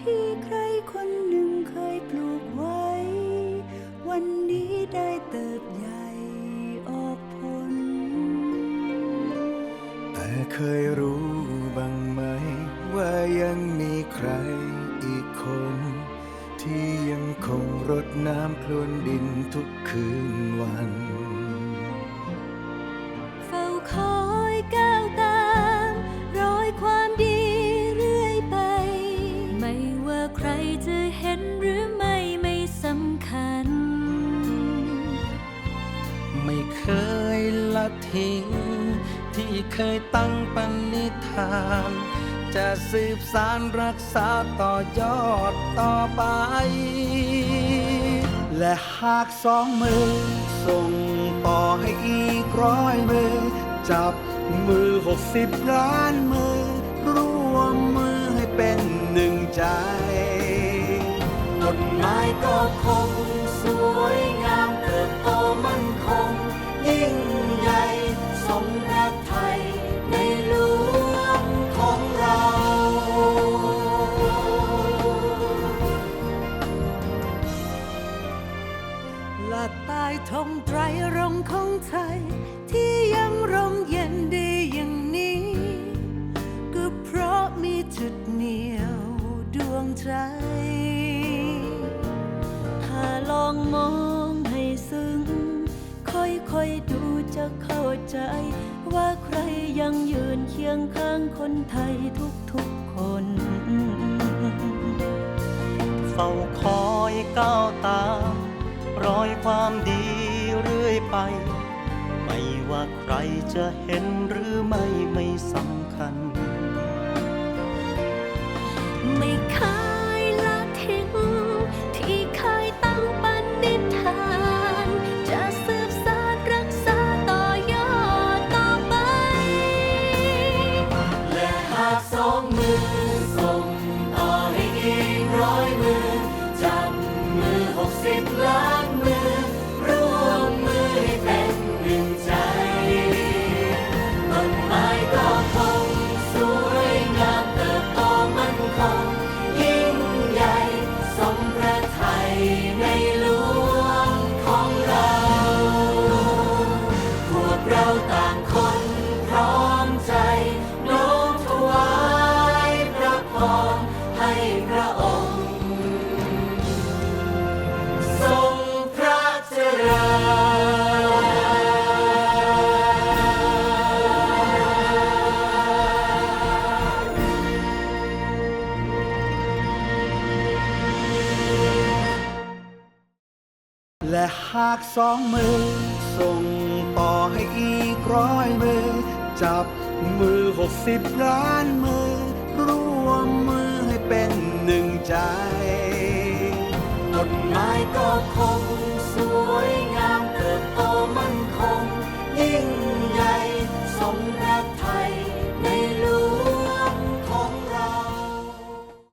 ที่ใครคนหนึ่งเคยปลูกไว้ วันนี้ได้เติบใหญ่ออกผล แต่เคยรู้บ้างไหม ว่ายังมีใครอีกคน ที่ยังคงรดน้ำพรวนดินทุกคืนวัน จะเห็นหรือไม่ไม่สำคัญ ไม่เคยละทิ้ง ที่เคยตั้งปณิธาน จะสืบสารรักษาต่อยอดต่อไป และหากสองมือ ส่งต่อให้อีกร้อยมือ จับมือหกสิบล้านมือร่วม ต้นไม้ก็คงสวยงามเติบโตมั่นคง ยิ่งใหญ่สมพระไทยในหลวงของเราและใต้ธงไตรรงของไทย ที่ยังร่มเย็นดีย่าง มองให้ซึ้ง ค่อยๆดูจะเข้าใจ ว่าใครยังยืนเคียงข้างคนไทยทุกๆคน เฝ้าคอยก้าวตาม รอยความดีเรื่อยไป ไม่ว่าใครจะเห็นหรือไม่ไม่สำ และหากสองมือ ส่งต่อให้อีกร้อยมือ จับมือหกสิบล้านมือ ร่วมมือให้เป็นหนึ่งใจต้นไม้ก็คงสวยงาม